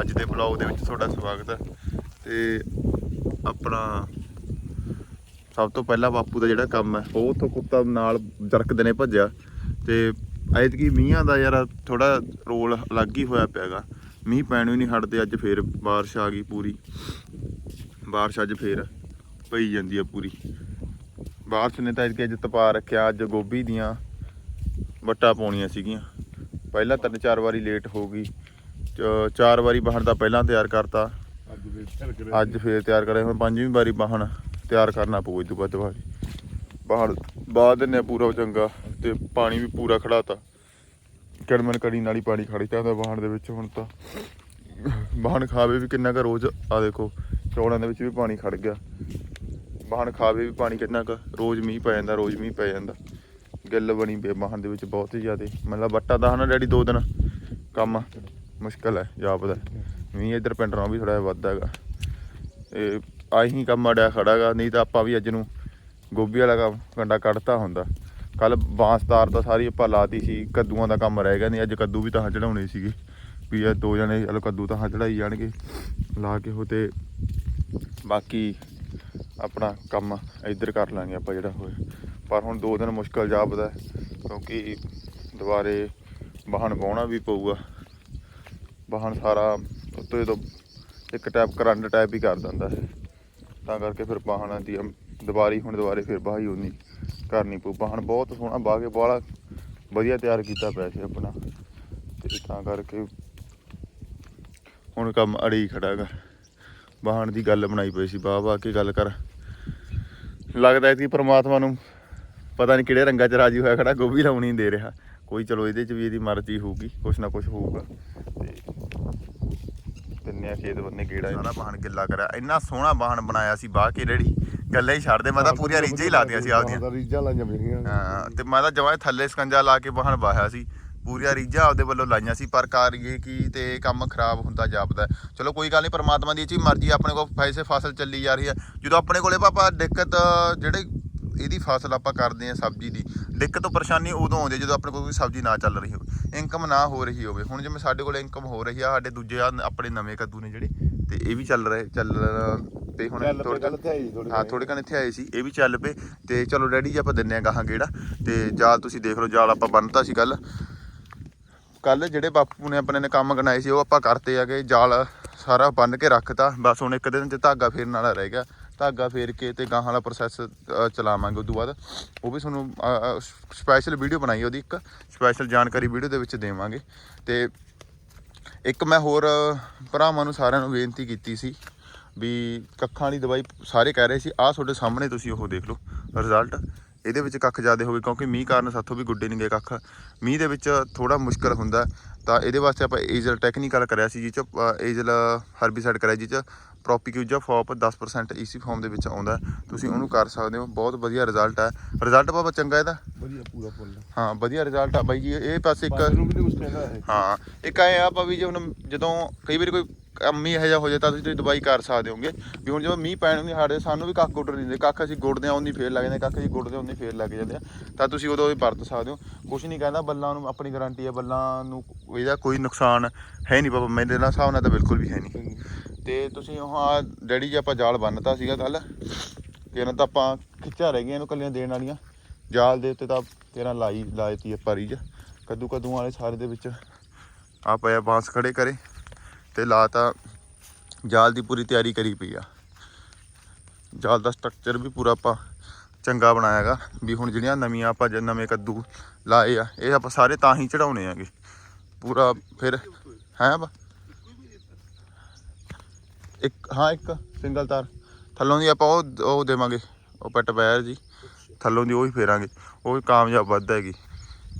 ਅੱਜ ਦੇ ਬਲੌਗ ਦੇ ਵਿੱਚ ਤੁਹਾਡਾ ਸਵਾਗਤ ਹੈ। ਤੇ ਆਪਣਾ ਸਭ ਤੋਂ ਪਹਿਲਾਂ ਬਾਪੂ ਦਾ ਜਿਹੜਾ ਕੰਮ ਹੈ, ਉਹ ਉੱਥੋਂ ਕੁੱਤਾ ਨਾਲ ਜਰਕਦੇ ਨੇ ਭੱਜਿਆ। ਤੇ ਐਤਕੀ ਮੀਂਹਾਂ ਦਾ ਯਾਰ ਥੋੜਾ ਰੋਲ ਅਲੱਗ ਹੀ ਹੋਇਆ ਪਿਆਗਾ। ਮੀਂਹ ਪੈਣੋਂ ਹੀ ਨਹੀਂ ਹਟਦੇ, ਅੱਜ ਫੇਰ ਬਾਰਿਸ਼ ਆ ਗਈ ਪੂਰੀ। ਬਾਰਿਸ਼ ਅੱਜ ਫੇਰ ਪਈ ਜਾਂਦੀ ਆ ਪੂਰੀ। ਬਾਰਿਸ਼ ਨੇ ਤਾਂ ਐਤਕੀ ਅੱਜ ਤਪਾ ਰੱਖਿਆ, ਅੱਜ ਗੋਭੀ ਦੀਆਂ ਵੱਟਾਂ ਪਾਉਣੀਆਂ ਸੀਗੀਆਂ। ਪਹਿਲਾਂ ਤਿੰਨ ਚਾਰ ਵਾਰੀ ਲੇਟ ਹੋ ਗਈ। ਚਾਰ ਵਾਰੀ ਬਾਹਣ ਦਾ ਪਹਿਲਾਂ ਤਿਆਰ ਕਰਤਾ। ਅੱਜ ਫੇਰ ਤਿਆਰ ਕਰੇ ਹੁਣ ਪੰਜਵੀਂ ਵਾਰੀ ਬਾਹਣ ਤਿਆਰ ਕਰਨਾ ਪਊ ਤੋਂ ਬਾਅਦ ਵਾਰੀ। ਬਾਹਣ ਬਾਅਦ ਦਿੰਨੇ ਪੂਰਾ ਚੰਗਾ ਤੇ ਪਾਣੀ ਵੀ ਪੂਰਾ ਖੜਾਤਾ। ਕੜਮਨ ਕੜੀ ਨਾਲ ਹੀ ਪਾਣੀ ਖੜ ਜਾਂਦਾ ਬਾਹਣ ਦੇ ਵਿੱਚ ਹੁਣ ਤਾਂ। ਬਾਹਣ ਖਾਵੇ ਵੀ ਕਿੰਨਾ ਕੁ ਰੋਜ਼ ਆ ਦੇਖੋ ਚੌੜਾਂ ਦੇ ਵਿੱਚ ਵੀ ਪਾਣੀ ਖੜ ਗਿਆ। ਬਾਹਣ ਖਾਵੇ ਵੀ ਪਾਣੀ ਕਿੰਨਾ ਕੁ ਰੋਜ਼ ਮੀਂਹ ਪੈ ਜਾਂਦਾ ਰੋਜ਼ ਮੀਂਹ ਪੈ ਜਾਂਦਾ। ਗਿੱਲ ਬਣੀ ਪਈ ਬਾਹਣ ਦੇ ਵਿੱਚ ਬਹੁਤ ਹੀ ਜ਼ਿਆਦੇ। ਮਤਲਬ ਵੱਟਾ ਦਾ ਹਨਾ ਡੈਡੀ ਦੋ ਦਿਨ ਕੰਮ। ਮੁਸ਼ਕਲ ਹੈ ਜਾਪਦਾ ਮੀਂਹ ਇੱਧਰ ਪਿੰਡ ਨਾਲੋਂ ਵੀ ਥੋੜਾ ਜਿਹਾ ਵੱਧ ਹੈਗਾ। ਇਹ ਆਹੀ ਕੰਮ ਅੜਿਆ ਖੜਾਗਾ ਨਹੀਂ ਤਾਂ ਆਪਾਂ ਵੀ ਅੱਜ ਨੂੰ ਗੋਭੀ ਵਾਲਾ ਕੰਮ ਕੰਡਾ ਕੱਢਤਾ ਹੁੰਦਾ। ਕੱਲ ਬਾਂਸ ਤਾਰ ਤਾਂ ਸਾਰੀ ਆਪਾਂ ਲਾਤੀ ਸੀ, ਕੱਦੂਆਂ ਦਾ ਕੰਮ ਰਹਿ ਗਿਆ ਨਹੀਂ, ਅੱਜ ਕੱਦੂ ਵੀ ਤਾਂ ਚੜਾਉਣੇ ਸੀਗੇ। ਵੀ ਇਹ ਦੋ ਜਣੇ ਚਲੋ ਕੱਦੂ ਤਾਂ ਚੜਾਈ ਜਾਣਗੇ, ਲਾ ਕੇ ਉਹ ਤੇ ਬਾਕੀ ਆਪਣਾ ਕੰਮ ਇੱਧਰ ਕਰ ਲਾਂਗੇ ਆਪਾਂ ਜਿਹੜਾ ਹੋਇਆ। ਪਰ ਹੁਣ ਦੋ ਦਿਨ ਮੁਸ਼ਕਲ ਜਾਪਦਾ ਕਿਉਂਕਿ ਦੁਬਾਰੇ ਵਾਹਣ ਵਾਹੁਣਾ ਵੀ ਪਊਗਾ। ਵਾਹਨ ਸਾਰਾ ਉੱਤੇ ਤੋਂ ਇੱਕ ਟੈਪ ਕਰੰਟ ਟੈਪ ਹੀ ਕਰ ਦਿੰਦਾ ਹੈ। ਤਾਂ ਕਰਕੇ ਫਿਰ ਵਾਹਨਾਂ ਦੀ ਦੁਬਾਰੀ ਹੁਣ ਦੁਬਾਰੇ ਫਿਰ ਬਾਹੀ ਹੋਣੀ ਕਰਨੀ ਪਊ। ਵਾਹਨ ਬਹੁਤ ਸੋਹਣਾ ਬਾਹ ਕੇ ਬਾਹਲਾ ਵਧੀਆ ਤਿਆਰ ਕੀਤਾ ਪਿਆ ਸੀ ਆਪਣਾ। ਤੇ ਤਾਂ ਕਰਕੇ ਹੁਣ ਕੰਮ ਅੜੀ ਖੜਾਗਾ ਵਾਹਨ ਦੀ ਗੱਲ ਬਣਾਈ ਪਈ ਸੀ। ਵਾਹ ਵਾਹ ਕੇ ਗੱਲ ਕਰ। ਲੱਗਦਾ ਹੈ ਕਿ ਪ੍ਰਮਾਤਮਾ ਨੂੰ ਪਤਾ ਨਹੀਂ ਕਿਹੜੇ ਰੰਗਾਂ 'ਚ ਰਾਜੀ ਹੋਇਆ ਖੜਾ, ਗੋਭੀ ਲਾਉਣੀ ਦੇ ਰਿਹਾ। ਕੋਈ ਚਲੋ ਇਹਦੇ 'ਚ ਵੀ ਇਹਦੀ ਮਰਜ਼ੀ ਹੋਊਗੀ, ਕੁਛ ਨਾ ਕੁਛ ਹੋਊਗਾ। ਤਿੰਨੇ ਆ ਖੇਤ ਬੰਨੇ ਗੇੜਾ ਸਾਰਾ ਬਾਹਣ ਗਿੱਲਾ ਕਰਿਆ। ਇੰਨਾ ਸੋਹਣਾ ਬਾਹਣ ਬਣਾਇਆ ਸੀ ਬਾਹ ਕੇ ਰੇੜੀ। ਗੱਲੇ ਹੀ ਛੱਡਦੇ ਮੈਂ ਤਾਂ ਪੂਰੀਆਂ ਰੀਝਾਂ ਹੀ ਲਾਤੀਆਂ ਸੀ ਆਪਦੀਆਂ। ਹਾਂ, ਰੀਝਾਂ ਲਾਈਆਂ ਮੇਰੀਆਂ ਹਾਂ ਤੇ ਮੈਂ ਤਾਂ ਜਮਾਂ ਹੀ ਥੱਲੇ ਸਕੰਜਾ ਲਾ ਕੇ ਬਾਹਣ ਵਾਹਿਆ ਸੀ। ਪੂਰੀਆਂ ਰੀਝਾਂ ਆਪਦੇ ਵੱਲੋਂ ਲਾਈਆਂ ਸੀ ਪਰ ਕਾਰੀਏ ਕੀ ਤੇ ਕੰਮ ਖਰਾਬ ਹੁੰਦਾ ਜਾਪਦਾ। ਚਲੋ ਕੋਈ ਗੱਲ ਨਹੀਂ ਪਰਮਾਤਮਾ ਦੀ ਇਹ 'ਚ ਮਰਜ਼ੀ ਆਪਣੇ ਕੋਲ ਪੈਸੇ ਫਸਲ ਚੱਲੀ ਜਾ ਰਹੀ ਹੈ ਜਦੋਂ ਆਪਣੇ ਕੋਲੇ ਪਾਪਾ ਦਿੱਕਤ ਜਿਹੜੇ ਇਹਦੀ ਫਸਲ ਆਪਾਂ ਕਰਦੇ ਆ ਸਬਜ਼ੀ ਦੀ। ਦਿੱਕਤ ਪਰੇਸ਼ਾਨੀ ਉਦੋਂ ਆਉਂਦੀ ਜਦੋਂ ਆਪਣੇ ਕੋਲ ਕੋਈ ਸਬਜ਼ੀ ਨਾ ਚੱਲ ਰਹੀ ਹੋਵੇ। ਇਨਕਮ ਨਾ ਹੋ ਰਹੀ ਹੋਵੇ। ਹੁਣ ਜਿਵੇਂ ਸਾਡੇ ਕੋਲ ਇਨਕਮ ਹੋ ਰਹੀ ਆ ਸਾਡੇ ਦੂਜੇ ਆ ਆਪਣੇ ਨਵੇਂ ਕੱਦੂ ਨੇ ਜਿਹੜੇ ਤੇ ਇਹ ਵੀ ਚੱਲ ਰਹੇ ਚੱਲ ਤੇ ਹੁਣ ਥੋੜੀ ਹਾਂ ਥੋੜੇ ਕਣ ਇੱਥੇ ਆਏ ਸੀ ਇਹ ਵੀ ਚੱਲ ਪਏ। ਤੇ ਚਲੋ ਡੈਡੀ ਜੀ ਆਪਾਂ ਦਿੰਨੇ ਆ ਗਾਹਾਂ ਗੇੜਾ ਤੇ ਜਾਲ ਤੁਸੀਂ ਦੇਖ ਲਓ ਜਾਲ ਆਪਾਂ ਬੰਨਤਾ ਸੀ ਕੱਲ ਕੱਲ ਜਿਹੜੇ ਬਾਪੂ ਨੇ ਆਪਣੇ ਨੇ ਕੰਮ ਗਣਾਏ ਸੀ ਉਹ ਆਪਾਂ ਕਰਤੇ ਆਗੇ ਜਾਲ ਸਾਰਾ ਬੰਨ ਕੇ ਰੱਖਤਾ। ਬਸ ਹੁਣ ਇੱਕ ਦਿਨ ਚ ਧਾਗਾ ਫੇਰਨ ਵਾਲਾ ਰਹਿ ਗਿਆ। ਧਾਗਾ ਫੇਰ ਕੇ ਤੇ ਗਾਹਾਂ ਵਾਲਾ ਪ੍ਰੋਸੈਸ ਚਲਾਵਾਂਗੇ। ਉਦੋਂ ਬਾਅਦ ਉਹ ਵੀ ਤੁਹਾਨੂੰ ਸਪੈਸ਼ਲ ਵੀਡੀਓ ਬਣਾਈ ਉਹਦੀ ਇੱਕ। ਸਪੈਸ਼ਲ ਜਾਣਕਾਰੀ ਵੀਡੀਓ ਦੇ ਵਿੱਚ ਦੇਵਾਂਗੇ। ਤੇ ਇੱਕ ਮੈਂ ਹੋਰ ਭਰਾਵਾਂ ਨੂੰ ਸਾਰਿਆਂ ਨੂੰ ਬੇਨਤੀ ਕੀਤੀ ਸੀ ਵੀ ਕੱਖਾਂ ਵਾਲੀ ਦਵਾਈ ਸਾਰੇ ਕਹਿ ਰਹੇ ਸੀ, ਆਹ ਤੁਹਾਡੇ ਸਾਹਮਣੇ ਤੁਸੀਂ ਉਹ ਦੇਖ ਲਓ ਰਿਜ਼ਲਟ ਇਹਦੇ ਵਿੱਚ ਕੱਖ ਜ਼ਿਆਦਾ ਹੋਵੇ ਕਿਉਂਕਿ ਮੀਂਹ ਕਾਰਨ ਸਾਥੋਂ ਵੀ ਗੁੱਡੇ ਨਹੀਂ ਗਏ ਕੱਖ। ਮੀਂਹ ਦੇ ਵਿੱਚ ਥੋੜਾ ਮੁਸ਼ਕਲ ਹੁੰਦਾ। ਤਾਂ ਇਹਦੇ ਵਾਸਤੇ ਆਪਾਂ ਏਜਲ ਟੈਕਨੀਕਲ ਕਰਿਆ ਸੀ ਜਿਹ ਚ ਏਜਲ ਹਰਬੀਸਾਈਡ ਕਰਿਆ ਜਿਹ ਚ ਪ੍ਰੋਪੀਕਿਊਜਾ ਫੌਪ 10% ਈਸੀ ਫਾਰਮ ਦੇ ਵਿੱਚ ਆਉਂਦਾ। ਤੁਸੀਂ ਉਹਨੂੰ ਕਰ ਸਕਦੇ ਹੋ ਬਹੁਤ ਵਧੀਆ ਰਿਜ਼ਲਟ ਹੈ। ਰਿਜ਼ਲਟ ਬਾਬਾ ਚੰਗਾ ਇਹਦਾ। ਵਧੀਆ ਪੂਰਾ ਫੁੱਲ। ਹਾਂ ਵਧੀਆ ਰਿਜ਼ਲਟ ਆ ਬਾਈ ਜੀ ਇਹ ਪਾਸੇ ਇੱਕ ਇਹ ਹਾਂ। ਇੱਕ ਐ ਆ ਆਪਾਂ ਵੀ ਜੇ ਹੁਣ ਜਦੋਂ ਕਈ ਵਾਰੀ ਕੋਈ ਹੀ ਇਹੋ ਜਿਹਾ ਹੋ ਜਾਏ ਤਾਂ ਤੁਸੀਂ ਦਵਾਈ ਕਰ ਸਕਦੇ ਹੋਗੇ। ਵੀ ਹੁਣ ਜਦੋਂ ਮੀਂਹ ਪੈਣ ਨਹੀਂ ਹਟਦੇ ਸਾਨੂੰ ਵੀ ਕੱਖ ਗੁੱਡ ਨਹੀਂ ਦਿੰਦੇ ਕੱਖ ਅਸੀਂ ਗੁੱਡਦੇ ਆ ਉਨੀ ਫੇਰ ਲੱਗ ਜਾਂਦੇ ਕੱਖ ਅਸੀਂ ਗੁੱਡਦੇ ਉਨੀ ਫੇਰ ਲੱਗ ਜਾਂਦੇ ਆ। ਤਾਂ ਤੁਸੀਂ ਉਦੋਂ ਵੀ ਵਰਤ ਸਕਦੇ ਹੋ। ਕੁਝ ਨਹੀਂ ਕਹਿੰਦਾ ਬੱਲਾਂ ਨੂੰ ਆਪਣੀ ਗਾਰੰਟੀ ਹੈ ਬੱਲਾਂ ਨੂੰ ਇਹਦਾ ਕੋਈ ਨੁਕਸਾਨ ਹੈ ਨਹੀਂ ਬਾਬਾ ਮੇਰੇ ਨਾਲ ਹਿਸਾਬ ਨਾਲ ਤਾਂ ਬਿਲਕੁਲ ਵੀ ਹੈ ਨਹੀਂ। ਤੇ ਤੁਸੀਂ ਉਹ ਆ ਡੈਡੀ ਜੀ ਆਪਾਂ ਜਾਲ ਬੰਨਤਾ ਸੀਗਾ ਕੱਲ ਕਿਰਨ ਤਾਂ ਆਪਾਂ ਖਿੱਚਾ ਰਹਿ ਗਈਆਂ ਇਹਨੂੰ ਕੱਲੀਆਂ ਦੇਣ ਵਾਲੀਆਂ। ਜਾਲ ਦੇ ਉੱਤੇ ਤਾਂ ਕਿਰਨ ਲਾਈ ਲਾਇਤੀ ਆਪਾਂ ਰੀਜ ਕੱਦੂ ਕੱਦੂ ਵਾਲੇ ਸਾਰੇ ਦੇ ਵਿੱਚ ਆ ਪਿਆ ਬਾਂਸ ਖੜੇ ਕਰੇ ਤੇ ਲਾਤਾ ਜਾਲ ਦੀ ਪੂਰੀ ਤਿਆਰੀ ਕਰੀ ਪਈ ਆ। ਜਾਲ ਦਾ ਸਟਰਕਚਰ ਵੀ ਪੂਰਾ ਆਪਾਂ ਚੰਗਾ ਬਣਾਇਆਗਾ ਵੀ ਹੁਣ ਜਿਹੜੀਆਂ ਨਵੀਆਂ ਆਪਾਂ ਜੇ ਨਵੇਂ ਕੱਦੂ ਲਾਏ ਆ ਇਹ ਆਪਾਂ ਸਾਰੇ ਤਾਂ ਹੀ ਚੜਾਉਣੇ ਆਗੇ ਪੂਰਾ ਫਿਰ ਹੈ ਬਾ। ਇੱਕ ਹਾਂ ਇੱਕ ਸਿੰਗਲ ਤਾਰ। ਥੱਲੋਂ ਦੀ ਆਪਾਂ ਉਹ ਉਹ ਦੇਵਾਂਗੇ ਉਹ ਪੈਟ ਵਾਇਰ ਜੀ। ਥੱਲੋਂ ਦੀ ਉਹ ਹੀ ਫੇਰਾਂਗੇ। ਉਹ ਵੀ ਕਾਮਯਾਬ ਵੱਧ ਹੈਗੀ।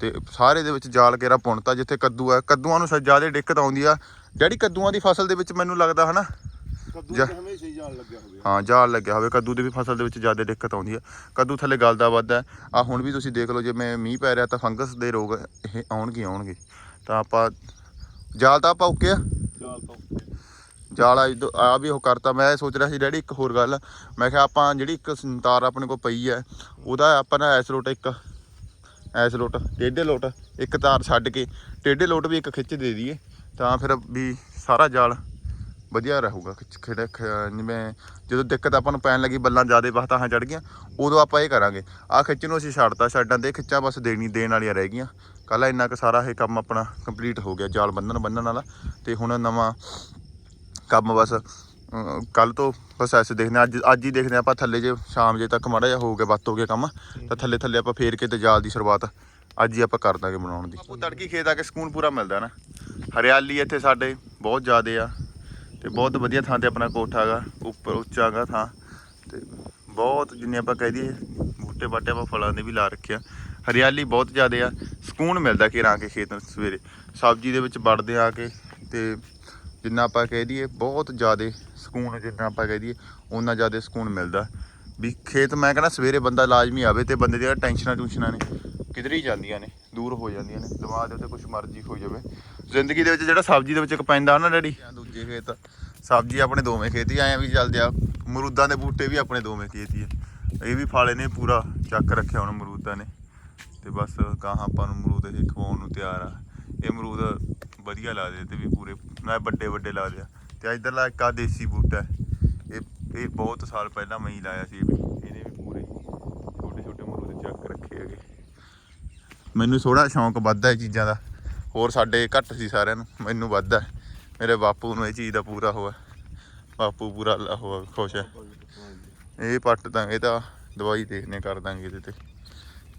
ਤੇ ਸਾਰੇ ਦੇ ਵਿੱਚ ਜਾਲ ਕੇਰਾ ਪੁਣਤਾ ਜਿੱਥੇ ਕੱਦੂ ਆ। ਕੱਦੂਆਂ ਨੂੰ ਜ਼ਿਆਦਾ ਦਿੱਕਤ ਆਉਂਦੀ ਆ। ਜਿਹੜੀ ਕੱਦੂਆਂ ਦੀ ਫਸਲ ਦੇ ਵਿੱਚ ਮੈਨੂੰ ਲੱਗਦਾ ਹਨਾ? ਕੱਦੂ ਜਾ- ਤੇ ਹਮੇਸ਼ਾ ਹੀ ਜਾਣ ਲੱਗਿਆ ਹੋਵੇ। ਹਾਂ ਜਾਲ ਲੱਗਿਆ ਹੋਵੇ। ਕੱਦੂ ਦੀ ਵੀ ਫਸਲ ਦੇ ਵਿੱਚ ਜ਼ਿਆਦਾ ਦਿੱਕਤ ਆਉਂਦੀ ਆ। ਕੱਦੂ ਥੱਲੇ ਗਲਦਾ ਵੱਧਦਾ। ਆ ਹੁਣ ਵੀ ਤੁਸੀਂ ਦੇਖ ਲਓ ਜਿਵੇਂ ਮੀਂਹ ਪੈ ਰਿਹਾ ਤਾਂ ਫੰਗਸ ਦੇ ਰੋਗ ਇਹ ਆਉਣਗੇ ਆਉਣਗੇ। ਤਾਂ ਆਪਾਂ ਜਾਲ ਤਾਂ ਆਪਾਂ ਓਕੇ ਆ। ਜਾਲ ਤੋਂ ਜਾਲ ਆ ਇੱਧਰ- ਆ ਵੀ ਉਹ ਕਰਤਾ। ਮੈਂ ਸੋਚ ਰਿਹਾ ਸੀ ਡੈਡੀ ਇੱਕ ਹੋਰ ਗੱਲ। ਮੈਂ ਕਿਹਾ ਆਪਾਂ ਜਿਹੜੀ ਇੱਕ ਸੰਤਾਰ ਆਪਣੇ ਕੋਲ ਪਈ ਹੈ ਉਹਦਾ ਆਪਾਂ ਨਾ ਐਸ ਲੋਟ ਇੱਕ ਐਸ ਲੋਟ ਟੇਢੇ ਲੋਟ ਇੱਕ ਤਾਰ ਛੱਡ ਕੇ ਟੇਢੇ ਲੋਟ ਵੀ ਇੱਕ ਖਿੱਚ ਦੇ ਦਈਏ। ਤਾਂ ਫਿਰ ਵੀ ਸਾਰਾ ਜਾਲ ਵਧੀਆ ਰਹੂਗਾ। ਖਿੱਚ- ਖਿੜ- ਖ- ਜਿਵੇਂ ਜਦੋਂ ਦਿੱਕਤ ਆਪਾਂ ਨੂੰ ਪੈਣ ਲੱਗੀ, ਬੱਲਾਂ ਜ਼ਿਆਦੇ ਵਕਤਾਂ ਹਾਂ ਚੜ ਗਈਆਂ, ਉਦੋਂ ਆਪਾਂ ਇਹ ਕਰਾਂਗੇ। ਆ ਖਿੱਚ ਨੂੰ ਅਸੀਂ ਛੱਡਤਾ, ਛੱਡਾਂ ਦੇ ਖਿੱਚਾਂ ਬਸ ਦੇਣੀ, ਦੇਣ ਵਾਲੀਆਂ ਰਹਿ ਗਈਆਂ। ਕੱਲ ਇੰਨਾ ਕੁ ਸਾਰਾ ਇਹ ਕੰਮ ਆਪਣਾ ਕੰਪਲੀਟ ਹੋ ਗਿਆ, ਜਾਲ ਬੰਨਣ ਬੰਨਣ ਵਾਲਾ। ਤੇ ਹੁਣ ਨਵਾਂ ਕੰਮ ਬਸ ਕੱਲ ਤੋਂ ਬਸ ਐਸੇ ਦੇਖਦੇ ਹਾਂ। ਅੱਜ ਅੱਜ ਹੀ ਦੇਖਦੇ ਹਾਂ ਆਪਾਂ ਥੱਲੇ ਜੇ, ਸ਼ਾਮ ਜੇ ਤੱਕ ਮਾੜਾ ਜਿਹਾ ਹੋ ਗਿਆ ਬੱਤ ਹੋ ਗਿਆ ਕੰਮ, ਤਾਂ ਥੱਲੇ ਥੱਲੇ ਆਪਾਂ ਫੇਰ ਕੇ ਤੇ ਜਾਲ ਦੀ ਸ਼ੁਰੂਆਤ ਅੱਜ ਹੀ ਆਪਾਂ ਕਰ ਦਾਂਗੇ ਬਣਾਉਣ ਦੀ। ਆਪੋ ਤੜਕੀ ਖੇਤ ਆ ਕੇ ਸਕੂਨ ਪੂਰਾ ਮਿਲਦਾ ਨਾ। ਹਰਿਆਲੀ ਇੱਥੇ ਸਾਡੇ ਬਹੁਤ ਜ਼ਿਆਦੇ ਆ। ਤੇ ਬਹੁਤ ਵਧੀਆ ਥਾਂ ਤੇ ਆਪਣਾ ਕੋਠਾ ਗਾ ਉੱਪਰ ਉੱਚਾ ਹੈਗਾ ਥਾਂ ਤੇ ਬਹੁਤ ਜਿੰਨੇ ਆਪਾਂ ਕਹਿ ਦਈਏ, ਬੂਟੇ ਬਾਟੇ ਆਪਾਂ ਫਲਾਂ ਦੇ ਵੀ ਲਾ ਰੱਖਿਆ ਹਰਿਆਲੀ ਬਹੁਤ ਜ਼ਿਆਦਾ ਆ, ਸਕੂਨ ਮਿਲਦਾ ਕਿ ਰਾਂ ਕੇ ਖੇਤ ਨੂੰ ਸਵੇਰੇ। ਸਬਜ਼ੀ ਦੇ ਵਿੱਚ ਵੜਦੇ ਆ ਕੇ ਤੇ ਜਿੰਨਾ ਆਪਾਂ ਕਹਿ ਦਈਏ, ਬਹੁਤ ਜ਼ਿਆਦਾ ਸਕੂਨ ਜਿੰਨਾ ਆਪਾਂ ਕਹਿ ਦਈਏ ਉਹਨਾਂ ਜ਼ਿਆਦਾ ਸਕੂਨ ਮਿਲਦਾ। ਵੀ ਖੇਤ ਮੈਂ ਕਹਿੰਦਾ ਸਵੇਰੇ ਬੰਦਾ ਲਾਜ਼ਮੀ ਆਵੇ ਤੇ ਬੰਦੇ ਦੀਆਂ ਟੈਨਸ਼ਨਾਂ ਟੂਸ਼ਨਾਂ ਨੇ। ਕਿਧਰ ਹੀ ਜਾਂਦੀਆਂ ਨੇ, ਦੂਰ ਹੋ ਜਾਂਦੀਆਂ ਨੇ, ਦਿਮਾਗ ਦੇ ਉੱਤੇ ਕੁਝ ਮਰਜ਼ੀ ਹੋ ਜਾਵੇ। ਜ਼ਿੰਦਗੀ ਦੇ ਵਿੱਚ ਜਿਹੜਾ ਸਬਜ਼ੀ ਦੇ ਵਿੱਚ ਇੱਕ ਪੈਂਦਾ ਨਾ ਡੈਡੀ ਦੂਜੇ ਖੇਤ, ਸਬਜ਼ੀ ਆਪਣੇ ਦੋਵੇਂ ਖੇਤ ਹੀ ਆਏ ਵੀ ਚੱਲਦੇ ਆ ਮਰੂਦਾਂ ਦੇ ਬੂਟੇ ਵੀ ਆਪਣੇ ਦੋਵੇਂ ਖੇਤ ਹੀ ਆ। ਇਹ ਵੀ ਫਾਲੇ ਨੇ ਪੂਰਾ ਚੱਕ ਰੱਖਿਆ ਹੁਣ ਮਰੂਦਾਂ ਨੇ, ਤੇ ਬਸ ਗਾਹਾਂ ਆਪਾਂ ਨੂੰ ਮਰੂਦ ਇਹ ਖਵਾਉਣ ਨੂੰ ਤਿਆਰ ਆ। ਇਹ ਮਰੂਦ ਵਧੀਆ ਲਾ ਦੇ ਤੇ ਵੀ ਪੂਰੇ ਨਾ ਵੱਡੇ ਵੱਡੇ ਲੱਗਦੇ ਆ ਤੇ ਇਧਰਲਾ ਇੱਕ ਆ ਦੇਸੀ ਬੂਟਾ, ਇਹ ਇਹ ਬਹੁਤ ਸਾਲ ਪਹਿਲਾਂ ਮੈਂ ਹੀ ਲਾਇਆ ਸੀ ਇਹ ਵੀ ਇਹਨੇ ਵੀ ਪੂਰੇ ਛੋਟੇ ਛੋਟੇ ਅਮਰੂਦ ਚੱਕ ਰੱਖੇ ਹੈਗੇ ਮੈਨੂੰ ਥੋੜਾ ਸ਼ੌਂਕ ਵੱਧਦਾ ਇਹ ਚੀਜ਼ਾਂ ਦਾ। ਹੋਰ ਸਾਡੇ ਘੱਟ ਸੀ ਸਾਰਿਆਂ ਨੂੰ, ਮੈਨੂੰ ਵੱਧਦਾ। ਮੇਰੇ ਬਾਪੂ ਨੂੰ ਇਹ ਚੀਜ਼ ਦਾ ਪੂਰਾ ਹੋਇਆ ਬਾਪੂ ਪੂਰਾ ਲ- ਹੋਇਆ ਖੁਸ਼ ਹੈ ਇਹ ਪੱਟ ਦਾਂਗੇ ਤਾਂ ਦਵਾਈ ਦੇਖਨੇ ਕਰ ਦਾਂਗੇ ਇਹਦੇ ਤੇ।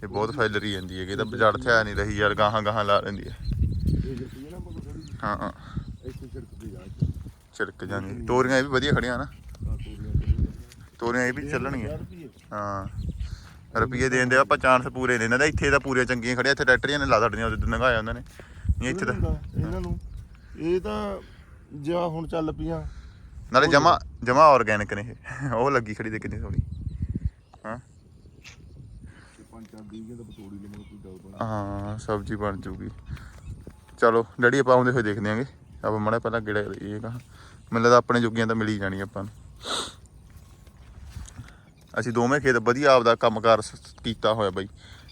ਇਹ ਬਹੁਤ ਫੈਲ ਰਹੀ ਜਾਂਦੀ ਹੈ ਕਿ ਤਾਂ ਜੜ ਥਿਆ ਨਹੀਂ ਰਹੀ ਯਾਰ, ਗਾਹਾਂ ਗਾਹਾਂ ਲਾ ਲੈਂਦੀ ਹੈ ਹਾਂ ਹਾਂ। ਛਿੜਕ ਜਾਂਦੀ। ਤੋਰੀਆਂ ਇਹ ਵੀ ਵਧੀਆ ਖੜੀਆਂ ਨਾ। ਤੋਰੀਆਂ ਇਹ ਵੀ ਚੱਲਣਗੀਆਂ। ਹਾਂ। ਰੁਪਈਏ ਦੇਣ ਦੇ ਆਪਾਂ ਚਾਂਸ ਪੂਰੇ ਨੇ ਇਹਨਾਂ ਦਾ ਇੱਥੇ ਤਾਂ ਪੂਰੀਆਂ ਚੰਗੀਆਂ ਖੜੀਆਂ ਇੱਥੇ ਟਰੈਕਟਰੀਆਂ ਨੇ ਲਾ ਛੱਡੀਆਂ ਉਹਦੇ ਨਗਾਇਆ ਉਹਨਾਂ ਨੇ। ਨਹੀਂ ਇੱਥੇ ਤਾਂ ਇਹਨਾਂ ਨੂੰ ਇਹ ਤਾਂ ਜਾਂ ਹੁਣ ਚੱਲ ਪਈਆਂ। ਨਾਲੇ ਜਮਾ ਜਮਾ ਆਰਗੈਨਿਕ ਨੇ ਇਹ। ਉਹ ਲੱਗੀ ਖੜੀ ਤੇ ਕਿੰਨੀ ਸੋਹਣੀ। ਹਾਂ। ਦੀ ਦਾ ਹਾਂ ਸਬਜ਼ੀ ਬਣ ਜੂਗੀ। ਚਲੋ ਡੈਡੀ ਆਪਾਂ ਆਉਂਦੇ ਹੋਏ ਦੇਖਦੇ ਆਂਗੇ। ਆਪਾਂ ਮੜਾ ਪਹਿਲਾਂ ਗੇੜਾ ਇਹ ਕਹਾ। ਮੈਨੂੰ ਲੱਗਦਾ ਆਪਣੇ ਜੁਗੀਆਂ ਤਾਂ ਮਿਲ ਹੀ ਜਾਣੀ ਆਪਾਂ ਨੂੰ। ਅਸੀਂ ਦੋਵੇਂ ਖੇਤ ਵਧੀਆ ਆਪਦਾ ਕੰਮਕਾਰ ਸ- ਕੀਤਾ ਹੋਇਆ ਬਾਈ।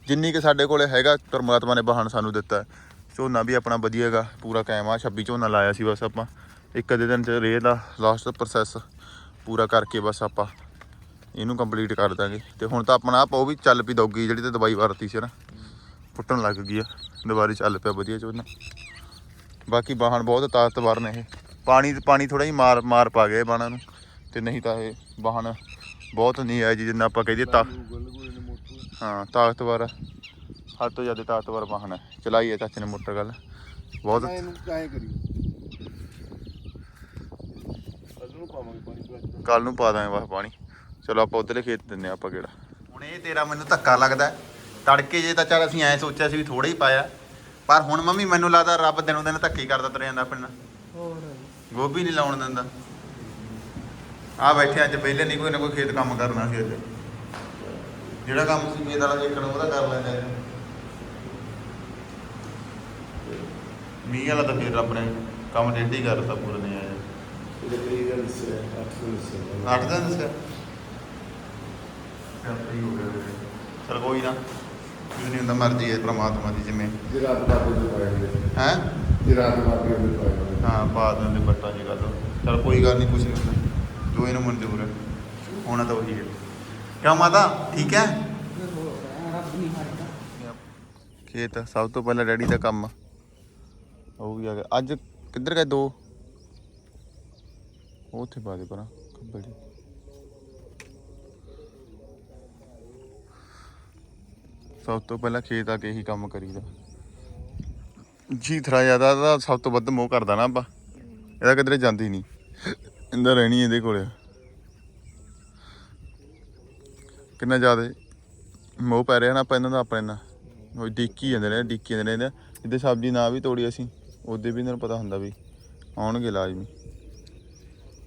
ਜਿੰਨੀ ਕਿ ਸਾਡੇ ਕੋਲੇ ਹੈਗਾ, ਪਰਮਾਤਮਾ ਨੇ ਬਹਾਨ ਸਾਨੂੰ ਦਿੱਤਾ। ਝੋਨਾ ਵੀ ਆਪਣਾ ਵਧੀਆ ਹੈਗਾ, ਪੂਰਾ ਕਾਇਮ ਆ 26 ਝੋਨਾ ਲਾਇਆ ਸੀ ਬਸ ਆਪਾਂ। ਇੱਕ ਅੱਧੇ ਦਿਨ ਚ ਰੇਹ ਦਾ ਲਾਸਟ ਪ੍ਰੋਸੈਸ ਪੂਰਾ ਕਰਕੇ ਬਸ ਆਪਾਂ ਇਹਨੂੰ ਕੰਪਲੀਟ ਕਰ ਦਾਂਗੇ। ਤੇ ਹੁਣ ਤਾਂ ਆਪਣਾ ਆਪ ਉਹ ਵੀ ਚੱਲ ਪਈ ਦੌਗੀ, ਜਿਹੜੀ ਤੇ ਦਵਾਈ ਵਰਤੀ ਸੀ ਨਾ। ਫੁੱਟਣ ਲੱਗ ਗਈ ਆ। ਦੁਬਾਰੇ ਚੱਲ ਪਿਆ ਵਧੀਆ ਝੋਨਾ। ਬਾਕੀ ਬਾਹਣ ਬਹੁਤ ਤਾਕਤਵਰ ਨੇ ਇਹ। ਪਾਣੀ ਪਾਣੀ ਥੋੜਾ ਹੀ ਮਾਰ ਮਾਰ ਪਾ ਗਏ ਬਾਣਾ ਨੂੰ। ਤੇ ਨਹੀਂ ਤਾਂ ਇਹ ਬਾਹਣ ਬਹੁਤ ਨਹੀਂ ਹੈ ਜੀ ਜਿੰਨਾ ਆਪਾਂ ਕਹਦੇ ਤਾ ਹਾਂ ਤਾਕਤਵਰ। ਹੱਦ ਤੋਂ ਜ਼ਿਆਦਾ ਤਾਕਤਵਰ ਬਾਹਣ ਹੈ। ਚਲਾਈ ਹੈ ਚਾਚੇ ਨੇ ਮੋਟਰ ਗੱਲ। ਬਹੁਤ ਇਹਨੂੰ ਕਰੀ ਕੱਲ ਨੂੰ ਪਾ ਦਾਂਗੇ ਬਸ ਪਾਣੀ। ਚਲੋ ਆਪਾਂ ਉਧਰਲੇ ਖੇਤ ਦਿੰਨੇ ਆਪਾਂ ਕਿਹੜਾ ਹੁਣ ਇਹ ਤੇਰਾ ਮੈਨੂੰ ਧੱਕਾ ਲੱਗਦਾ। ਤੜਕੇ ਜੇ ਤਾਂ ਚੱਲ ਅਸੀਂ ਐ ਸੋਚਿਆ ਸੀ ਵੀ ਥੋੜਾ ਹੀ ਪਾਇਆ। ਪਰ ਹੁਣ ਮੰਮੀ ਮੈਨੂੰ ਲੱਗਦਾ ਰੱਬ ਦਿਨੋਂ ਦਿਨ ਧੱਕੇ ਕਰਦਾ ਤੁਰ ਜਾਂਦਾ ਨਾਲ। ਹੋਰ। ਗੋਭੀ ਨਹੀਂ ਲਾਉਣ ਦਿੰਦਾ। ਆ ਬੈਠੇ ਅੱਜ ਪਹਿਲੇ ਨਹੀਂ ਕੋਈ ਨਾ ਕੋਈ ਖੇਤ ਕੰਮ ਕਰਨਾ ਸੀ ਅੱਜ। ਜਿਹੜਾ ਕੰਮ ਸੀ ਖੇਤ ਵਾਲਾ ਦੇਖਣ ਉਹਦਾ ਕਰ ਲੈਂਦੇ ਮੀਂਹ ਵਾਲਾ ਤਾਂ ਫਿਰ ਨੇ ਕੰਮ ਡੇਢੀ ਕਰਤਾ ਪੂਰਾ ਨਹੀਂ ਆਇਆ ਇਹਦੇ ਕਈ ਦਿਨ ਸੇ ਦਿਨ ਸੇ ਦਿਨ ਚੱਲ ਨਾ ਕੁਝ ਨਹੀਂ ਹੁੰਦਾ ਮਰਜ਼ੀ ਹੈ ਪ੍ਰਮਾਤਮਾ ਦੀ ਜਿਵੇਂ। ਜੇ ਰਾਤ ਦੇ ਪਾਏਗੇ ਹੈ? ਜੇ ਰਾਤ ਬਾਅਦ ਦੇ ਪਾਏਗੇ ਹਾਂ ਪਾ ਦਿੰਦੇ ਬੱਟਾ ਜੀ ਗੱਲ। ਚਲ ਕੋਈ ਗੱਲ ਨਹੀਂ ਕੁਝ ਨਹੀਂ ਹੁੰਦਾ। ਜੋ ਇਹਨੂੰ ਮਨਜ਼ੂਰ ਹੈ। ਹੋਣਾ ਤਾਂ ਉਹੀ ਹੈ। ਕਿਉਂ ਮਾਤਾ? ਠੀਕ ਹੈ? ਰੱਬ ਨਹੀਂ ਹਟਦਾ ਖੇਤ, ਸਭ ਤੋਂ ਪਹਿਲਾਂ ਡੈਡੀ ਦਾ ਕੰਮ। ਉਹ ਗਿਆ ਅੱਜ ਕਿੱਧਰ ਗਏ ਦੋ? ਉਹ ਉੱਥੇ ਪਾ ਦੇ ਪਰਾਂ ਖੱਬੜੀ ਸਭ ਤੋਂ ਪਹਿਲਾਂ ਖੇਤ ਆ ਕੇ ਹੀ ਕੰਮ ਕਰੀਦਾ। ਜੀ ਥਰਾ ਜ਼ਿਆਦਾ ਦਾ ਸਭ ਤੋਂ ਵੱਧ ਮੋਹ ਕਰਦਾ ਨਾ ਆਪਾਂ। ਇਹਦਾ ਕਿਧਰੇ ਜਾਂਦੀ ਨਹੀਂ। ਇੰਦਾ ਰਹਿਣੀ ਇਹਦੇ ਕੋਲੇ। ਕਿੰਨਾ ਜ਼ਿਆਦਾ ਮੋਹ ਪੈ ਰਿਹਾ ਨਾ ਆਪਾਂ ਇਹਨਾਂ ਦਾ ਆਪਣੇ ਨਾਲ। ਉਹ ਡਿੱਕੀ ਜਾਂਦੇ ਨੇ ਡਿੱਕੀ ਜਾਂਦੇ ਨੇ ਜਿੱਦੇ ਸਬਜ਼ੀ ਨਾ ਵੀ ਤੋੜੀ ਅਸੀਂ ਉਹਦੇ ਵੀ ਇਹਨਾਂ ਨੂੰ ਪਤਾ ਹੁੰਦਾ ਵੀ ਆਉਣਗੇ ਲਾਜ਼ਮੀ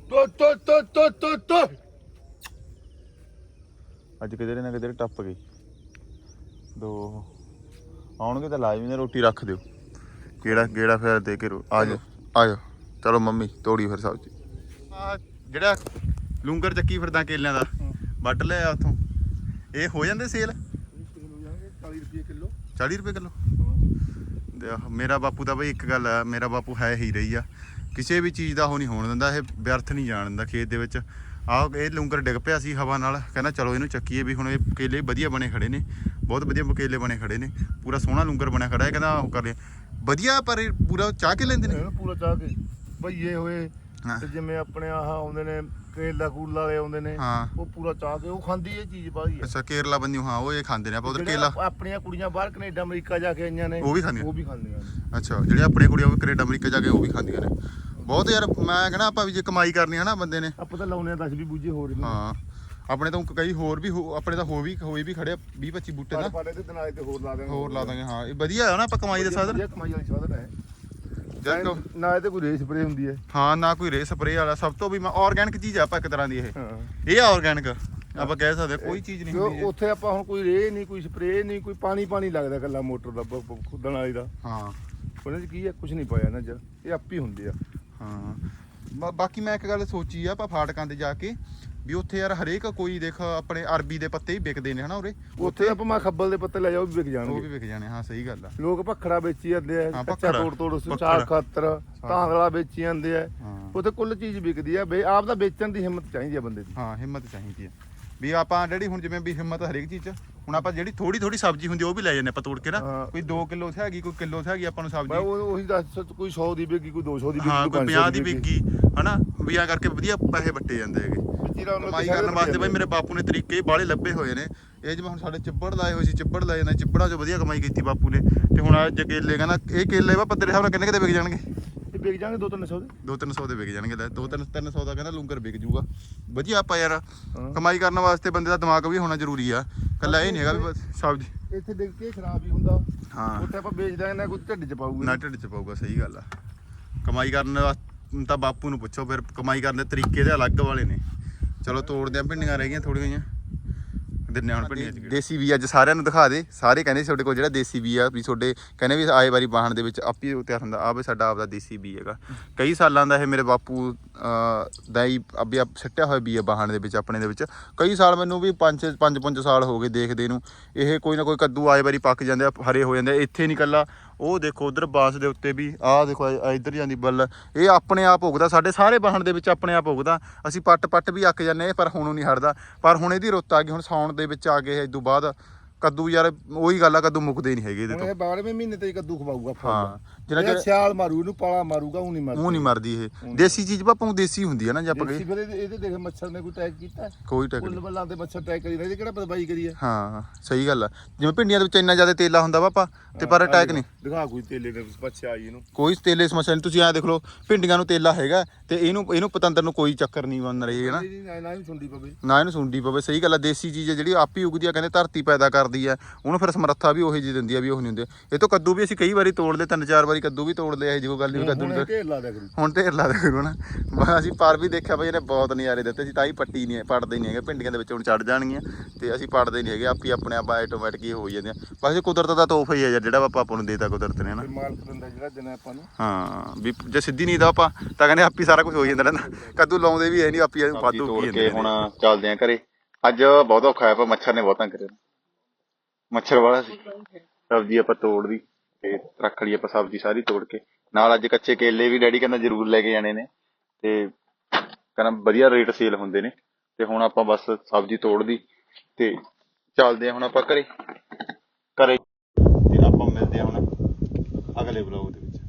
ਤੋ ਤੋ ਤੋ ਤੋ ਤੋ ਤੋ। ਅੱਜ ਕਿਧਰੇ ਨਾ ਕਿਧਰੇ ਟੱਪ ਗਈ। ਦੋ ਆਉਣਗੇ ਤਾਂ ਲਾਜ਼ਮੀ ਨੇ ਰੋਟੀ ਰੱਖ ਦਿਓ। ਕਿਹੜਾ ਕਿਹੜਾ ਫਿਰ ਦੇ ਕੇ ਆ ਜਾ ਆ ਜਾ ਚਲੋ ਮੰਮੀ ਤੋੜੀ ਫਿਰ ਸਬਜ਼ੀ। ਆ ਜਿਹੜਾ ਲੂੰਗਰ ਚੱਕੀ ਫਿਰਦਾ ਕੇਲਿਆਂ ਦਾ, ਵੱਟ ਲਿਆ ਉਥੋਂ। ਇਹ ਹੋ ਜਾਂਦੇ ਸੇਲ? 40 ਰੁਪਏ ਕਿਲੋ। 40 ਰੁਪਏ ਕਿਲੋ ਮੇਰਾ ਬਾਪੂ ਦਾ ਬਈ ਇੱਕ ਗੱਲ ਆ, ਮੇਰਾ ਬਾਪੂ ਹੈ ਹੀ ਰਹੀ ਆ। ਕਿਸੇ ਵੀ ਚੀਜ਼ ਦਾ ਉਹ ਨਹੀਂ ਹੋਣ ਦਿੰਦਾ, ਇਹ ਵਿਅਰਥ ਨਹੀਂ ਜਾਣ ਦਿੰਦਾ ਖੇਤ ਦੇ ਵਿੱਚ। ਆਹ ਇਹ ਲੂੰਗਰ ਡਿੱਗ ਪਿਆ ਸੀ ਹਵਾ ਨਾਲ, ਕਹਿੰਦਾ ਚਲੋ ਇਹਨੂੰ ਚੱਕੀਏ ਵੀ ਹੁਣ ਇਹ ਕੇਲੇ ਵਧੀਆ ਬਣੇ ਖੜੇ ਨੇ, ਬਹੁਤ ਵਧੀਆ ਕੇਲੇ ਬਣੇ ਖੜੇ ਨੇ, ਪੂਰਾ ਸੋਹਣਾ ਲੂੰਗਰ ਬਣਿਆ ਖੜਾ ਹੈ, ਕਹਿੰਦਾ ਉਹ ਕਰ ਲਿਆ। ਵਧੀਆ ਪਰ ਪੂਰਾ ਚਾਹ ਕੇ ਲੈਂਦੇ ਨੇ? ਪੂਰਾ ਚਾਹ ਕੇ ਭਈਏ ਹੋਏ ਹਾਂ। ਤੇ ਜਿਵੇਂ ਆਪਣੇ ਆਹ ਆਉਂਦੇ ਨੇ ਕੇਲਾ ਕੂਲਾ ਵਾਲੇ ਆਉਂਦੇ ਨੇ ਹਾਂ। ਉਹ ਪੂਰਾ ਚਾਹ ਕੇ ਉਹ ਖਾਂਦੀ ਇਹ ਚੀਜ਼ ਬਾਹੀ ਹੈ ਅੱਛਾ ਕੇਰਲਾ ਬੰਦੀ ਹਾਂ ਉਹ ਇਹ ਖਾਂਦੇ ਨੇ ਆਪਾਂ ਉਧਰ ਕੇਲਾ ਆਪਣੀਆਂ ਕੁੜੀਆਂ ਬਾਹਰ ਕੈਨੇਡਾ ਅਮਰੀਕਾ ਜਾ ਕੇ ਆਈਆਂ ਨੇ ਉਹ ਵੀ ਖਾਂਦੀਆਂ? ਉਹ ਵੀ ਖਾਂਦੀਆਂ ਨੇ। ਅੱਛਾ ਜਿਹੜੇ ਆਪਣੇ ਕੁੜੀਆਂ ਉਹ ਕੈਨੇਡਾ ਅਮਰੀਕਾ ਜਾ ਕੇ ਉਹ ਵੀ ਖਾਂਦੀਆਂ ਨੇ। ਬਹੁਤ ਯਾਰ ਮੈਂ ਕਹਿੰਦਾ ਆਪਾਂ ਵੀ ਜੇ ਕਮਾਈ ਕਰਨੀ ਹੈ ਨਾ ਬੰਦੇ ਨੇ। ਆਪਾਂ ਤਾਂ ਲਾਉਨੇ ਆ 10 ਵੀ ਬੂਝੇ ਹੋਰ ਇਹਨੂੰ ਹਾਂ। ਆਪਣੇ ਤਾਂ ਕਈ ਹੋਰ ਵੀ ਹੋ- ਆਪਣੇ ਤਾਂ ਹੋ ਵੀ ਹੋਏ ਵੀ ਖੜੇ 20 25 ਬੂਟੇ ਨਾ ਪਾੜੇ ਤੇ ਦਿਨਾਲੇ ਤੇ ਹੋਰ ਲਾ ਦੇਣਗੇ ਹੋਰ ਲਾ ਦਾਂਗੇ ਹਾਂ ਇਹ ਵਧੀਆ ਹੈ ਨਾ ਆਪਾਂ ਕਮਾਈ ਦੇ ਸਾਧਨ। ਵਧੀਆ ਕਮਾਈ ਵਾਲੀ ਸਾਧਨ ਹੈ। ਜਦ ਨਾ ਇਹ ਤੇ ਕੋਈ ਰੇ ਸਪਰੇ ਹੁੰਦੀ ਹੈ। ਹਾਂ ਨਾ ਕੋਈ ਰੇ ਸਪਰੇ ਵਾਲਾ। ਸਭ ਤੋਂ ਵੀ ਆਰਗੈਨਿਕ ਚੀਜ਼ ਆ ਆਪਾਂ ਇੱਕ ਤਰ੍ਹਾਂ ਦੀ ਇਹ। ਹਾਂ। ਇਹ ਆਰਗੈਨਿਕ ਆਪਾਂ ਕਹਿ ਸਕਦੇ ਹਾਂ, ਕੋਈ ਚੀਜ਼ ਨਹੀਂ ਹੁੰਦੀ ਇਹ। ਉੱਥੇ ਆਪਾਂ ਹੁਣ ਕੋਈ ਰੇ ਨਹੀਂ ਕੋਈ ਸਪਰੇ ਨਹੀਂ ਕੋਈ ਪਾਣੀ ਪਾਣੀ ਲੱਗਦਾ ਕੱਲਾ ਮੋਟਰ ਦਾ ਬ- ਬ- ਖੁੱਦਣ ਵਾਲੀ ਦਾ। ਹਾਂ। ਉਹਨਾਂ 'ਚ ਕੀ ਹੈ? ਕੁਝ ਨਹੀਂ ਪਾਇਆ ਨਾ ਚ ਇਹ ਆਪੀ ਹੁੰਦੇ ਆ। ਹਾਂ। ਬਾ- ਬਾਕੀ ਮੈਂ ਇੱਕ ਗੱਲ ਸੋਚੀ ਆ ਆਪਾਂ ਫਾਟਕਾਂ ਤੇ ਜਾ ਕੇ। ਵੀ ਉੱਥੇ ਯਾਰ ਹਰੇਕ ਕੋਈ ਦੇਖ ਆਪਣੇ ਅਰਬੀ ਦੇ ਪੱਤੇ ਹੀ ਵਿਕਦੇ ਨੇ ਹਨਾ ਉਰੇ? ਉੱਥੇ ਆਪਾਂ ਮਾ ਖੱਬਲ ਦੇ ਪੱਤੇ ਲੈ ਜਾਓ ਵੀ ਵਿਕ ਉਹ ਜਾਣਗੇ ਵੀ ਵਿਕ ਜਾਣੇ ਹਾਂ ਸਹੀ ਗੱਲ ਆ। ਲੋਕ ਭਖੜਾ ਵੇਚੀ ਜਾਂਦੇ ਆ ਹਾਂ, ਕੱਚਾ ਭੱਖੜਾ। ਤੋੜ ਤੋੜ ਉਸ। ਚਾਰ ਖਾਤਰ ਤਾਂਗਲਾ ਵੇਚੀ ਜਾਂਦੇ ਆ। ਹਾਂ। ਉੱਥੇ ਕੁੱਲ ਚੀਜ਼ ਵਿਕਦੀ ਆ ਬਈ ਆਪ ਦਾ ਵੇਚਣ ਦੀ ਹਿੰਮਤ ਚਾਹੀਦੀ ਆ ਬੰਦੇ ਦੀ। ਹਾਂ ਹਿੰਮਤ ਚਾਹੀਦੀ ਹੈ ਵੀ ਆਪਾਂ ਜਿਹੜੀ ਹੁਣ ਜਿਵੇਂ ਵੀ ਹਿੰਮਤ ਹਰੇਕ ਚੀਜ਼ ਚ ਹੁਣ ਆਪਾਂ ਜਿਹੜੀ ਥੋੜੀ ਥੋੜੀ ਸਬਜ਼ੀ ਹੁੰਦੀ ਆ, ਉਹ ਵੀ ਲੈ ਜਾਂਦੇ ਆਪਾਂ ਤੋੜ ਕੇ ਨਾ। ਹਾਂ। ਕੋਈ 2 ਕਿਲੋ ਹੈਗੀ ਕੋਈ ਕਿਲੋ ਹੈਗੀ ਆਪਾਂ ਨੂੰ ਮੈਂ ਸਬਜ਼ੀ ਉਹ ਉਹੀ ਦੱਸ ਕੋਈ 100 ਦੀ ਵਿਕੀ ਕੋਈ 200 ਦੀ ਵਿਕੀ ਹਾਂ ਕੋਈ 50 ਦੀ ਵਿਕੀ ਹਨਾ? ਵੀ ਆ ਕਰਕੇ ਵਧੀਆ ਪੈਸੇ ਵੱਟੇ ਜਾਂਦੇ ਹੈਗੇ। ਕਮਾਈ ਕਰਨ ਵਾਸਤੇ ਬਈ ਮੇਰੇ ਬਾਪੂ ਨੇ ਤਰੀਕੇ ਬਾਲੇ ਲੱਭੇ ਹੋਏ ਨੇ। ਇਹ ਜਿਵੇਂ ਹੁਣ ਸਾਡੇ ਚਿੱਬੜ ਲਾਏ ਹੋਏ ਸੀ ਚਿੱਬੜ ਲਾਏ ਨੇ ਚਿੱਬੜਾਂ 'ਚ ਵਧੀਆ ਕਮਾਈ ਕੀਤੀ ਬਾਪੂ ਨੇ। ਤੇ ਹੁਣ ਅੱਜ ਕੇਲੇ ਕਹਿੰਦਾ ਇਹ ਕੇਲੇ ਵਾ ਪੱਤੇ ਦੇ ਹਿਸਾਬ ਨਾਲ ਕਿੰਨੇ ਕਿਤੇ ਵਿਕ ਜਾਣਗੇ? ਇਹ ਵਿਕ ਜਾਣਗੇ 2-300 ਦੇ? 2-300 ਦੇ ਵਿਕ ਜਾਣਗੇ ਲੈ 2-300 ਦਾ ਕਹਿੰਦਾ ਲੂੰਗਰ ਵਿਕ ਜੂਗਾ ਵਧੀਆ ਆਪਾਂ ਯਾਰ। ਕਮਾਈ ਕਰਨ ਵਾਸਤੇ ਬੰਦੇ ਦਾ ਦਿਮਾਗ ਵੀ ਹੋਣਾ ਜ਼ਰੂਰੀ ਆ। ਕੱਲਾ ਇਹ ਨਹੀਂ ਹੈਗਾ ਵੀ ਬਸ ਸਬਜ਼ੀ। ਇੱਥੇ ਦੇਖ ਕੇ ਖਰਾਬ ਹੀ ਹੁੰਦਾ। ਹਾਂ। ਉੱਥੇ ਆਪਾਂ ਵੇਚਦੇ ਨਾ ਕੋਈ ਢਿੱਡ 'ਚ ਪਾਊਗਾ। ਨਾ ਢਿੱਡ 'ਚ ਪਾਊਗਾ ਸਹੀ ਗੱਲ ਆ। ਕਮਾਈ ਕਰਨ ਵਾਸਤੇ ਤਾਂ ਬਾਪੂ ਨੂੰ ਪੁੱਛੋ ਫਿਰ ਕਮਾਈ ਕਰਨ ਦੇ ਤਰੀਕੇ ਦੇ ਅਲੱਗ ਵਾਲੇ ਨੇ। ਚਲੋ ਤੋੜਦੇ ਆ ਭਿੰਡੀਆਂ ਰਹਿ ਗਈਆਂ ਥੋੜੀਆਂ ਜਿਹੀਆਂ। ਦਿੰਨੇ ਹੁਣ ਭਿੰਡੀਆਂ ਚ ਦੇਸੀ ਵੀ ਅੱਜ ਸਾਰਿਆਂ ਨੂੰ ਦਿਖਾ ਦੇ। ਸਾਰੇ ਕਹਿੰਦੇ ਸੀ ਤੁਹਾਡੇ ਕੋਲ ਜਿਹੜਾ ਦੇਸੀ ਵੀ ਆ ਵੀ ਤੁਹਾਡੇ ਕਹਿੰਦੇ ਵੀ ਆਏ ਵਾਰੀ ਬਾਹਣ ਦੇ ਵਿੱਚ ਆਪੀ ਉਹ ਤਿਆਰ ਹੁੰਦਾ। ਆ ਵੀ ਸਾਡਾ ਆਪਦਾ ਦੇਸੀ ਵੀ ਹੈਗਾ। ਕਈ ਸਾਲਾਂ ਦਾ ਇਹ ਮੇਰੇ ਬਾਪੂ ਅਹ, ਦਾ ਹੀ ਆਪ ਸੱਟਿਆ ਹੋਇਆ ਵੀ ਹੈ ਬਾਹਣ ਦੇ ਵਿੱਚ ਆਪਣੇ ਦੇ ਵਿੱਚ। ਕਈ ਸਾਲ ਮੈਨੂੰ ਵੀ 5 5 5 ਸਾਲ ਹੋ ਗਏ ਦੇਖਦੇ ਨੂੰ। ਇਹ ਕੋਈ ਨਾ ਕੋਈ ਕੱਦੂ ਆਏ ਵਾਰੀ ਪੱਕ ਜਾਂਦੇ ਆ ਹਰੇ ਹੋ ਜਾਂਦੇ ਆ। ਇੱਥੇ ਨਹੀਂ ਕੱਲਾ ਉਹ ਦੇਖੋ ਉਧਰ ਬਾਸ ਦੇ ਉੱਤੇ ਵੀ, ਆਹ ਦੇਖੋ ਇੱਧਰ ਜਾਂਦੀ ਬੱਲ। ਇਹ ਆਪਣੇ ਆਪ ਉਗਦਾ ਸਾਡੇ ਸਾਰੇ ਬਾਹਣ ਦੇ ਵਿੱਚ ਆਪਣੇ ਆਪ ਉਗਦਾ ਅਸੀਂ ਪੱਟ ਪੱਟ ਵੀ ਅੱਕ ਜਾਂਦੇ ਪਰ ਹੁਣ ਨਹੀਂ ਹਟਦਾ। ਪਰ ਹੁਣ ਇਹਦੀ ਰੁੱਤ ਆ ਗਈ, ਹੁਣ ਸਾਉਣ ਦੇ ਵਿੱਚ ਆ ਗਏ ਇਹ ਤੋਂ ਬਾਅਦ। ਕੱਦੂ ਯਾਰ ਉਹੀ ਗੱਲ ਆ ਕੱਦੂ ਮੁੱਕਦੇ ਨਹੀਂ ਹੈਗੇ ਇਹਦੇ ਹੁਣ ਤੋਂ। ਇਹ 12ਵੇਂ ਮਹੀਨੇ ਤੇ ਹੀ ਕੱਦੂ ਖਵਾਊਗਾ ਹਾਂ ਜਿੰਨਾ ਜਿਹੜਾ ਚਿਰ ਸਿਆਲ ਮਾਰੂ ਇਹਨੂੰ ਪਾਲਾ ਮਾਰੂਗਾ ਉਹ ਨਹੀਂ ਮਾਰੂ ਉਹ ਨਹੀਂ ਮਰਦੀ ਇਹ। ਦੇਸੀ ਚੀਜ਼ ਬਾਪੂ ਦੇਸੀ ਹੁੰਦੀ ਹੈ ਨਾ ਜੇ ਆਪਾਂ ਦੇਸੀ ਕਹੀਏ। ਫਿਰ ਇਹਦੇ ਇਹਦੇ ਦੇਖ ਮੱਛਰ ਨੇ ਕੋਈ ਅਟੈਕ ਕੀਤਾ? ਕੋਈ ਟੈਕ ਫੁੱਲ ਬੱਲਾਂ ਤੇ ਮੱਛਰ ਅਟੈਕ ਕਰੀ ਇਹਦੇ ਕਿਹੜਾ ਦਵਾਈ ਕਰੀ ਹੈ ਹਾਂ ਸਹੀ ਗੱਲ ਆ। ਜਿਵੇਂ ਭਿੰਡੀਆਂ ਦੇ ਵਿੱਚ ਇੰਨਾ ਜ਼ਿਆਦਾ ਤੇਲਾ ਹੁੰਦਾ ਪਾਪਾ ਤੇ ਪਰ ਅਟੈਕ ਨਹੀਂ। ਦਿਖਾ ਕੋਈ ਤੇਲੇ ਦੇ ਬੱਚਾ ਆਈ ਇਹਨੂੰ। ਕੋਈ ਤੇਲੇ ਸਮੱਸਿਆ ਨਹੀਂ ਤੁਸੀਂ ਆ ਦੇਖ ਲਓ ਭਿੰਡੀਆਂ ਨੂੰ ਤੇਲਾ ਹੈਗਾ ਤੇ ਇਹਨੂੰ ਇਹਨੂੰ ਪਤੰਦਰ ਨੂੰ ਕੋਈ ਚੱਕਰ ਨਹੀਂ ਬਣ ਰਹੀ ਹੈ ਨਾ? ਨਾ ਨਾ ਹੀ ਸੁੰਡੀ ਪਵੇ। ਨਾ ਇਹਨੂੰ ਸੁੰਡੀ ਪਵੇ ਸਹੀ ਗੱਲ ਆ ਦੇਸੀ ਚੀਜ਼ ਹੈ ਜਿਹੜੀ ਆਪ ਹੀ ਉਗਦੀ ਆ ਕਹਿੰਦੇ ਧਰਤੀ ਪੈਦਾ ਕਰਦੀ ਆ ਉਹਨੂੰ ਫਿਰ ਸਮਰੱਥਾ ਵੀ ਉਹੀ ਜੀ ਦਿੰਦੀ ਆ ਵੀ ਉਹ ਨਹੀਂ ਹੁੰਦੇ। ਇਹ ਤੋਂ ਕੱਦੂ ਵੀ ਅਸੀਂ ਕਈ ਵਾਰੀ ਤੋੜ ਲਏ ਤਿੰਨ ਚਾਰ ਵਾਰੀ ਕੱਦੂ ਵੀ ਤੋੜ ਲਿਆ ਇਹ ਜਿਹੋ ਗੱਲ ਨਹੀਂ ਕੱਦੂ ਹੁਣ ਨੂੰ ਇਹ ਢੇਰ ਲਾ ਦਿਆ ਕਰੂ। ਹੁਣ ਢੇਰ ਲਾ ਦੇ ਕਰੋ ਨਾ ਬਸ ਅਸੀਂ ਪਰ ਵੀ ਦੇਖਿਆ ਬਈ ਇਹਨੇ ਬਹੁਤ ਨਜ਼ਾਰੇ ਦਿੱਤੇ ਸੀ ਤਾਂ ਹੀ ਪੱਟੀ ਨਹੀਂ ਪੜਦੇ ਨਹੀਂ ਹੈਗੇ ਭਿੰਡੀਆਂ ਦੇ ਵਿੱਚ ਹੁਣ ਚੜ ਜਾਣਗੀਆਂ ਤੇ ਅਸੀਂ ਪੜਦੇ ਨਹੀਂ ਹੈਗੇ ਆਪੀ ਆਪਣੇ ਆਪ ਆਟੋਮੈਟਿਕ ਹੀ ਹੋ ਜਾਂਦੇ ਆ। ਬਸ ਇਹ ਕੁਦਰਤ ਦਾ ਤੋਹਫਾ ਹੀ ਹੈ ਜਿਹੜਾ ਆਪਾਂ ਆਪਾਂ ਨੂੰ ਦੇਤਾ ਕੁਦਰਤ ਨੇ ਨਾ ਮਾਲਕ ਦਿੰਦਾ ਜਿਹੜਾ ਦਿਨ ਆਪਾਂ ਨੂੰ। ਹਾਂ ਵੀ ਜੇ ਸਿੱਧੀ ਨਹੀਂ ਤਾਂ ਆਪਾਂ ਤਾਂ ਕਹਿੰਦੇ ਆਪੀ ਸਾਰਾ ਕੁਝ ਹੋ ਜਾਂਦਾ ਰਹਿੰਦਾ। ਕੱਦੂ ਲਾਉਂਦੇ ਵੀ ਹੈ ਨਹੀਂ ਆਪੀ ਵਾਧੂ ਕੀ ਜਾਂਦੇ ਹੁਣ ਚੱਲਦੇ ਆ ਘਰੇ। ਅੱਜ ਬਹੁਤ ਔਖਾ ਹੈ ਪਰ ਮੱਛਰ ਨੇ ਬਹੁਤ ਤੰਗ ਕਰਿਆ। ਮੱਛਰ ਵਾਲਾ ਸੀ। ਸਬਜ਼ੀ ਆਪਾਂ ਤੋੜ ਦੀ ਤੇ ਰੱਖ ਲਈ ਆਪਾਂ ਸਬਜ਼ੀ ਸਾਰੀ ਤੋੜ ਕੇ। ਨਾਲ ਅੱਜ ਕੱਚੇ ਕੇਲੇ ਵੀ ਡੈਡੀ ਕਹਿੰਦਾ ਜ਼ਰੂਰ ਲੈ ਕੇ ਜਾਣੇ ਨੇ। ਤੇ ਕਹਿੰਦਾ ਵਧੀਆ ਰੇਟ ਸੇਲ ਹੁੰਦੇ ਨੇ। ਤੇ ਹੁਣ ਆਪਾਂ ਬਸ ਸਬਜ਼ੀ ਤੋੜ ਦੀ ਤੇ ਚੱਲਦੇ ਆ ਹੁਣ ਆਪਾਂ ਘਰੇ। ਘਰੇ। ਤੇ ਆਪਾਂ ਮਿਲਦੇ ਆ ਹੁਣ ਅਗਲੇ ਬਲੌਗ ਦੇ ਵਿੱਚ।